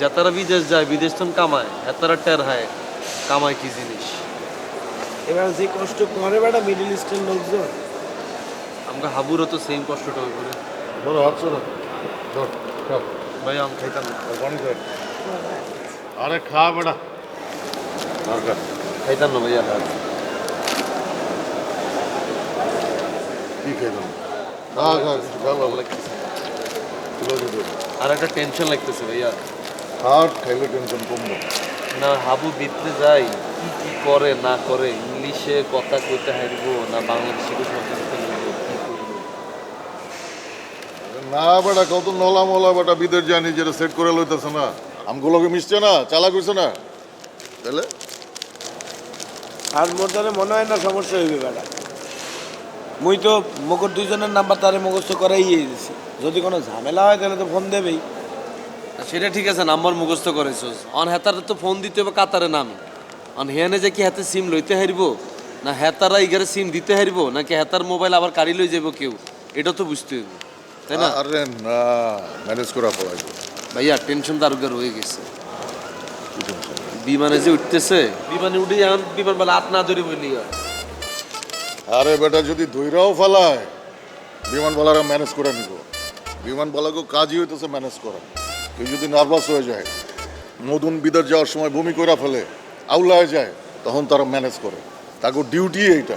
যাতারা বিদেশ যায় বিদেশ তখন কামায় এতারা টের হয় কামায় কি জিনিস। এবার যে কষ্ট করে বেটা মিডল ইস্টের লোকজন। আমাকে হাবুরও তো সেম কষ্টটা হয়ে পড়ে ধরো হাত সরো। ধর ভাই আমি খাইতাম না। আর পানি ধর আরে খা বেটা। আর খা। খাইতাম না ভাইয়া কি খাইলাম খা খা কিছু খা বাবা আর একটা টেনশন লাগতেছে ভাইয়া। খাট খাইলে টেনশন কমবে না। হাবু বিততে যাই কি কি করে না করে ইংলিশে কথা কইতে হারবো না বাংলাদেশে কথা কইতে হারবো কি করব? না বেটা কত নলা মলা বেটা বিদের জানি যেটা সেট করে লইতেছে না। আমগুলোকে মিশছে না চালা কইছে না। তাহলে আর মোর দ্বারা মনে হয় না সমস্যা হইবে বেটা। মুই তো মকর দুইজনের নাম্বার তারে মুখস্থ করাই দিছি। যদি কোনো ঝামেলা হয় তাহলে তো ফোন দেবেই। সেটা ঠিক আছে নাম্বার মুখস্থ করেছোস। অন হেতারে তো ফোন দিতে হবে কাতারে নামে। অন হেনে যে কি হাতে সিম লইতে হারিব? না হেতারা ইগারে সিম দিতে হারিব? নাকি হেতার মোবাইল আবার কারি লই যাব কেউ? এটা তো বুঝতে হইব তাই না? আরে না ম্যানেজ করা পড়াইবো ভাইয়া টেনশন তো আরও হয়ে গেছে। বিমানে যে উঠতেছে বিমানে উঠে এখন বিমান বেলা হাত না ধরে বলি আর। বেটা যদি দইরাও ফেলায় বিমানবালারা ম্যানেজ করে নিব। বিমান বিমানবালাকে কাজই হইতেছে ম্যানেজ করা। কেউ যদি নার্ভাস হয়ে যায় মধুন বিদার যাওয়ার সময় বমি করে ফেলে আউলা হয়ে যায় তখন তারা ম্যানেজ করে। তাকে ডিউটি এইটা।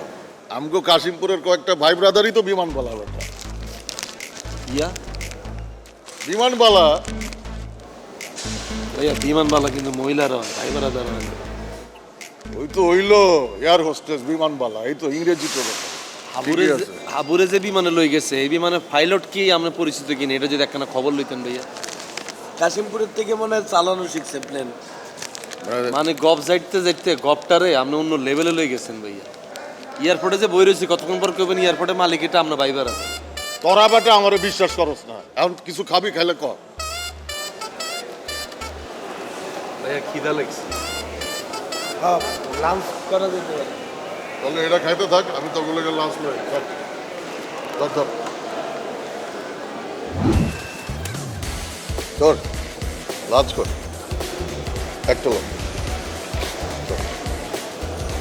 আমগো কাশিমপুরের কয়েকটা ভাই ব্রাদারই তো বিমানবালা বেটা ইয়া? বিমানবালা ভাইয়া বিমানবালা কিন্তু মহিলারা ভাই না। ওই তো হইল এয়ার হোস্টেস বিমানবালা এই তো ইংরেজি তো। হাবুরে যে- বিমানে লই গেছে এই বিমানে পাইলট কি আমরা পরিচিত কিনা এটা যদি একখানা খবর লইতেন ভাইয়া। কাশিমপুরের থেকে মনে হয় চালানো শিখছে প্লেন মানে গপ যাইতে যাইতে গপটারে আপনি অন্য লেভেলে লই গেছেন ভাইয়া। এয়ারপোর্টে যে বই রয়েছি কতক্ষণ পর কেবেন এয়ারপোর্টে মালিক এটা আমরা ভাইবার আছে। তোরা বেটা আমার বিশ্বাস করস না। এখন কিছু খাবি খাইলে কর ভাইয়া খিদা লাগছে। হ্যাঁ লাঞ্চ করা যেতে পারে। তাহলে এটা খাইতে থাক আমি তো ওগুলোকে লাঞ্চ লই ধর ধর। ধর লাঞ্চ কর। একটা লোক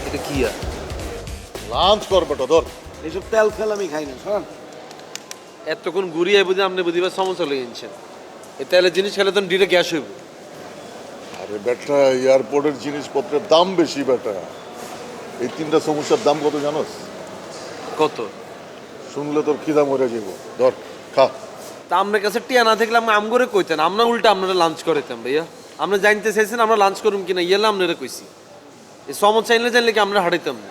এটা কি আর? লাঞ্চ কর বেটা ধর। এইসব তেল ফেল আমি খাই না শোন। এতক্ষণ ঘুরিয়ে বুঝে আপনি বুঝিবার সমস্যা লই আনছেন এ তাহলে জিনিস খেলে তো ডিরে গ্যাস হইব। আরে বেটা এয়ারপোর্টের জিনিসপত্রের দাম বেশি বেটা। এই তিনটা সমস্যার দাম কত জানোস? কত? শুনলে তোর খিদা মরে যাব ধর খা। তা আপনার কাছে টিয়া না থাকলে আমি আম করে কইতেন আমরা উল্টা আপনারা লাঞ্চ করাইতাম ভাইয়া। আমরা জানতে চাইছেন আমরা লাঞ্চ করুম কিনা ইয়েলে আপনারা কইছি। এই সমজ চাইলে জানলে কি আমরা হারাইতাম না?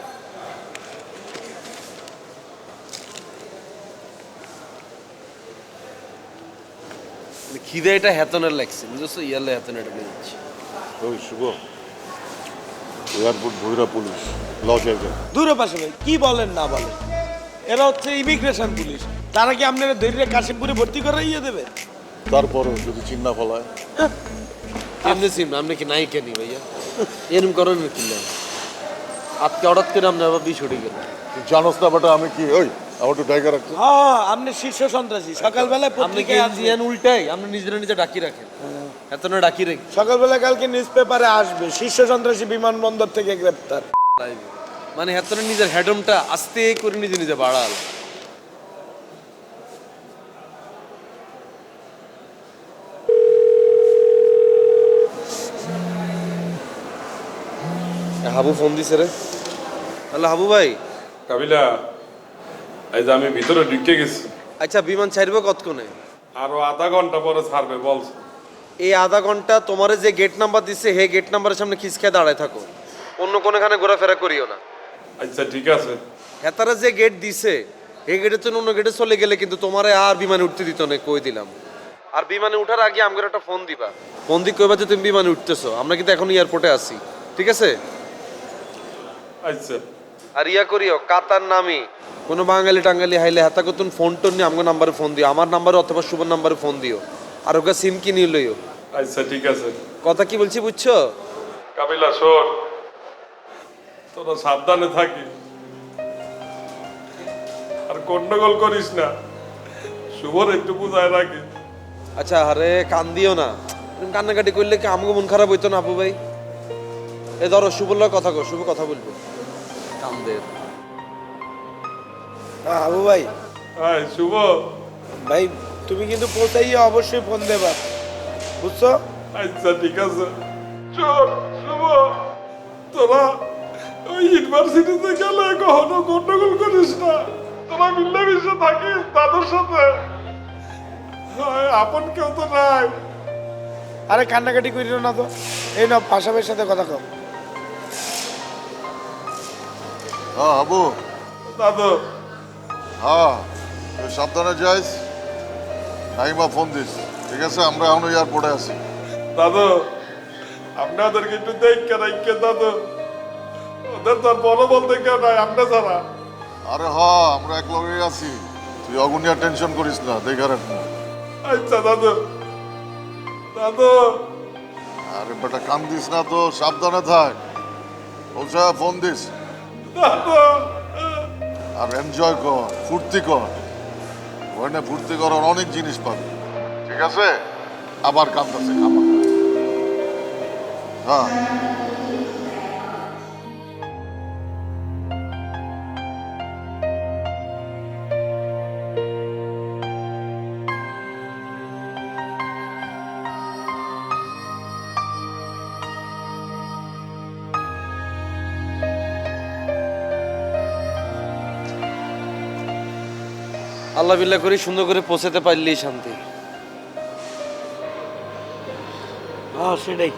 মানে খিদে এটা হেতনের লাগছে বুঝছ? ইয়ালে হেতনের এটা বুঝছি ওই শুভ এয়ারপোর্ট ভৈরা পুলিশ লস হয়ে দূরে পাশে ভাই কি বলেন না বলেন? এরা হচ্ছে ইমিগ্রেশন পুলিশ। তারা কি আপনারা ধৈর্য কাশিমপুরে ভর্তি করাইয়ে দেবে? তারপরও যদি চিন্না ফলায়। কেমনে সিম আপনি কি নাই কেনি ভাইয়া? এরম করেন কিনলাম আজকে হঠাৎ করে আপনার আবার বিষ উঠে গেল। জানোস না বেটা আমি কি ওই আমার একটু ডাইকা রাখতে। হ্যাঁ আপনি শীর্ষ সন্ত্রাসী। সকালবেলায় আপনি পত্রিকায় আসবে উল্টাই আপনি নিজেরা নিজে ডাকি রাখেন। এত না ডাকি রেখে সকালবেলা কালকে নিউজ পেপারে আসবে। শীর্ষ সন্ত্রাসী বিমানবন্দর থেকে গ্রেপ্তার। মানে এত না নিজের হেডমটা আস্তে করে নিজে নিজে বাড়াল। হাবু ফোন দিছে রে। হ্যালো হাবু ভাই। কাবিলা এই যে আমি ভিতরে ঢুকে গেছি। আচ্ছা বিমান ছাড়বে কতক্ষণে? আরও আধা ঘণ্টা পরে ছাড়বে বল। এই আধা ঘণ্টা তোমার যে গেট নাম্বার দিছে হে গেট নাম্বারের সামনে খিসকে দাঁড়ায় থাকো। অন্য কোনোখানে ঘোরাফেরা করিও না। আচ্ছা ঠিক আছে। হেতারা যে গেট দিছে এই গেটের জন্য অন্য গেটে চলে গেলে কিন্তু তোমারে আর বিমানে উঠতে দিত না কই দিলাম। আর বিমানে উঠার আগে আমাকে একটা ফোন দিবা। ফোন দিয়ে কইবা যে তুমি বিমানে উঠতেছো আমরা কিন্তু এখন এয়ারপোর্টে আছি ঠিক আছে? আচ্ছা। আর ইয়া করিও কাতার নামি। কোনো বাঙালি টাঙ্গালি হাইলে হেতা কতুন ফোন টোন নিয়ে আমার নাম্বারে ফোন দিও আমার নাম্বারে অথবা শুভর নাম্বারে ফোন দিও আর ওকে সিম কিনে লইও। আচ্ছা ঠিক আছে। কথা কি বলছি বুঝছ? কাবিলা শোন। তোরা সাবধানে থাকি আর গন্ডগোল করিস না। শুভর একটু বুঝায় রাখি আচ্ছা আরে কান দিও না। এরকম কান্নাকাটি করলে কি আমাকে মন খারাপ হইতো না আপু ভাই? এ ধরো শুভর কথা কো শুভ কথা বলব। কামদের। হ্যাঁ আবু ভাই। হ্যাঁ শুভ। ভাই তুমি কিন্তু পৌঁছাইয়া অবশ্যই ফোন দেবা। বুঝছ? আচ্ছা ঠিক আছে। চল শুভ। তোরা ওই ইউনিভার্সিটিতে গেলে কখনো গন্ডগোল করিস না। তোরা মিলেমিশে থাকিস তাদের সাথে। আপন কেউ তো নাই। আরে কান্নাকাটি করিল না তো। এই না পাশাপের সাথে কথা কও। হ্যাঁ হাবু দাদু। হ্যাঁ সাবধানে যাইস। নাইমা ফোন দিস। ঠিক আছে? আমরা এখনও এয়ারপোর্টে আছি। দাদু আপনাদেরকে একটু দেখকে রাখকে দাদু। ওদের তো আর বড় বলতে কেউ নাই আপনি ছাড়া। আরে হ আমরা এক লগে আছি। তুই অগুনিয়া টেনশন করিস না দেখার আচ্ছা দাদু। দাদু। আরে বেটা কান দিস না তো সাবধানে থাক। পৌঁছা ফোন দিস। আর এনজয় কর, ফুর্তি কর। ওখানে ফুর্তি করার অনেক জিনিস পাবে। ঠিক আছে? আবার কান্দাছে খাবার হ্যাঁ। আল্লাহ বিল্লাহ করি সুন্দর করে পৌঁছাতে পারলেই শান্তি। হ্যাঁ সেটাই।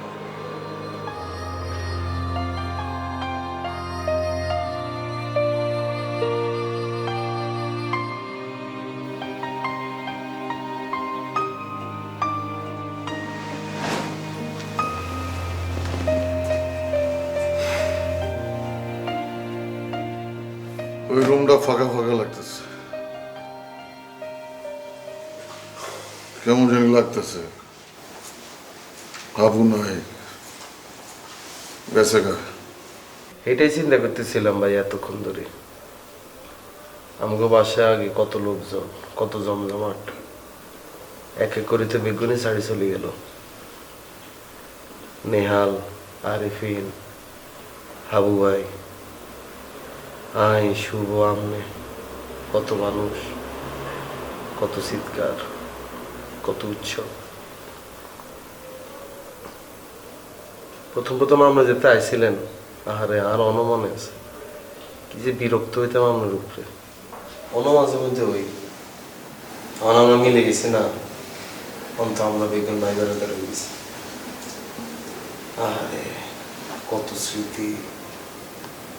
ওই রুমটা ফাঁকা ফাঁকা। লাগতেছে। আবু নাই গেছে গা। এটাই চিন্তা করতেছিলাম ভাই এতক্ষণ ধরে। আমাকে বাসায় আগে কত লোকজন, কত জমজমাট। এক এক করে তো বেগুনি শাড়ি চলে গেল। নেহাল, আরিফিন, হাবু ভাই, আই, শুভ আমনে। কত মানুষ, কত চিৎকার। কত উৎসব প্রথম প্রথম আমরা যেতে আইছিলেন, আহারে, আর অনমনে আছে। কি যে বিরক্ত হইতাম আপনার উপরে। অনমাঝে মধ্যে তখন আমরা মিলে গেছি না, অন্ত আমরা বেগুন ভাই বেড়াতে গেছি আহারে, কত স্মৃতি,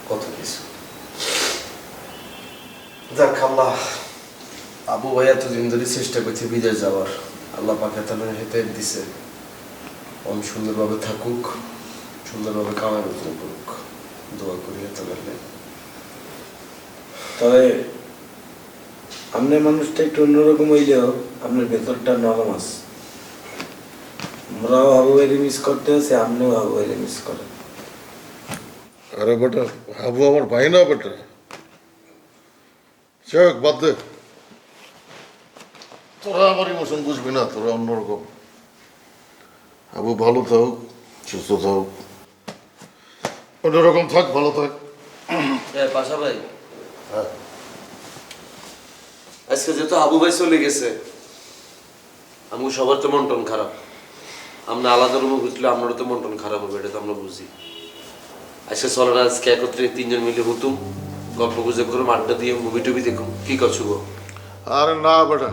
কত কিছু। যাক, আল্লাহ, আবু ভাই এতদিন ধরে চেষ্টা করছে বিদেশ যাওয়ার। আল্লাহ পাকে তাহলে হেতে দিছে। অন সুন্দরভাবে থাকুক সুন্দরভাবে কামাই রোজগার করুক। দোয়া করি লাগলে তবে আপনার মানুষটা একটু অন্যরকম হইলেও আপনার ভেতরটা নরম আছে। আমরাও হাবু ভাইরে মিস করতে আছে আপনিও হাবু ভাইরে মিস করেন আরে বেটা হাবু আমার ভাই না বেটা। যাক বাদ দে। তোরা আমার ইমোশন বুঝবি না তোরা অন্যরকম আবু ভালো থাক সুস্থ থাক। অন্যরকম থাক ভালো থাক। পাশা ভাই। হ্যাঁ। আজকে যেহেতু আবু ভাই চলে গেছে আমি সবার তো মন টন খারাপ। আমরা আলাদা রুমে বুঝলে আপনারও তো মন টন খারাপ হবে এটা তো আমরা বুঝি। আজকে চলেন আজকে একত্রে তিনজন মিলে হুতুম গল্প গুজব করুম আড্ডা দিয়ে মুভি টুভি দেখুম। কি করছ গো আরে না বেটা।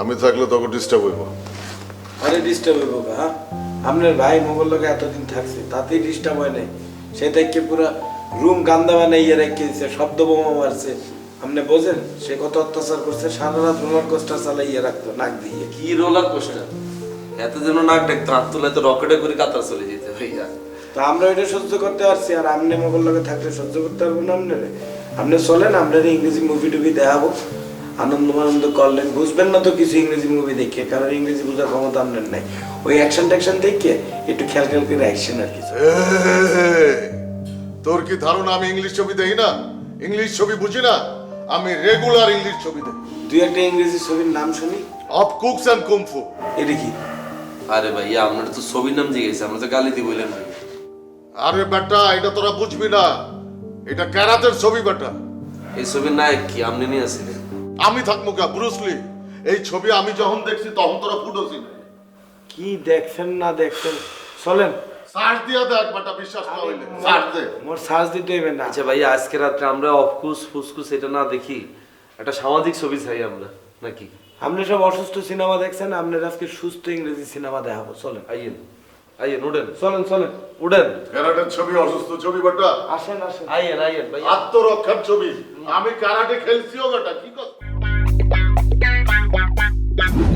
আমি থাকলে তখন ডিস্টার্ব হইব। আরে ডিস্টার্ব হইব গা, হ্যাঁ? আপনার ভাই মোগল লোকে এতদিন থাকছে তাতেই ডিস্টার্ব হয় নাই। সে থেকে পুরো রুম গান্দা বানাইয়ে রেখে দিছে শব্দ বোমা মারছে। আপনি বোঝেন সে কত অত্যাচার করছে সারা রাত রোলার কোস্টার চালাইয়ে রাখতো নাক দিয়ে। কি রোলার কোস্টার এত যেন নাক ডাকতো হাত তুলে তো রকেটে করে কাতার চলে যেতে ভাইয়া। তো আমরা এটা সহ্য করতে পারছি আর আপনি মোগল লোকে থাকলে সহ্য করতে পারব না আপনি আপনি চলেন আপনার ইংরেজি মুভি টুভি দেখাবো। আনন্দ আনন্দ করলেন। বুঝবেন না তো কিছু ইংরেজি মুভি দেখে কারণ ইংরেজি বোঝার ক্ষমতা আপনার নাই। ওই অ্যাকশন ট্যাকশন দেখে একটু খেয়াল খেয়াল করে অ্যাকশন আর কিছু তোর কি ধারণা আমি ইংলিশ ছবি দেখি না? ইংলিশ ছবি বুঝি না? আমি রেগুলার ইংলিশ ছবি দেখি। দুই একটা ইংরেজি ছবির নাম শুনি? অফ কুকস অ্যান্ড কুমফু এটা কি? আরে ভাই ইয়া, আপনার তো ছবির নাম জিজ্ঞেস আমরা তো গালি দিয়ে বললেন ভাই। আরে বেটা এটা তোরা বুঝবি না। এটা ক্যারাতের ছবি বেটা। এই ছবির নায়ক কি? আপনি নিয়ে আসছিলেন আমি থাকব কা? ব্রুসলি এই ছবি আমি যখন দেখছি তখন তোরা ফুটোছি না কি দেখছেন না দেখছেন? চলেন। সার্চ দিয়া দেখ বেটা বিশ্বাস না হইলে। সার্চ দে। মোর সার্চ দিতে হইবে না। আচ্ছা ভাই আজকে রাত্রে আমরা অফকুস ফুসকুস এটা না দেখি একটা সামাজিক ছবি চাই আমরা নাকি? আপনি সব অসুস্থ সিনেমা দেখছেন আপনার আজকে সুস্থ ইংরেজি সিনেমা দেখাবো। চলেন। আইয়েন আইয়েন উঠেন। চলেন চলেন। উঠেন। ক্যারাটের ছবি অসুস্থ ছবি বেটা। আসেন আসেন। আইয়েন আইয়েন ভাই আত্মরক্ষার ছবি। আমি ক্যারাটে খেলছিও বেটা কি কর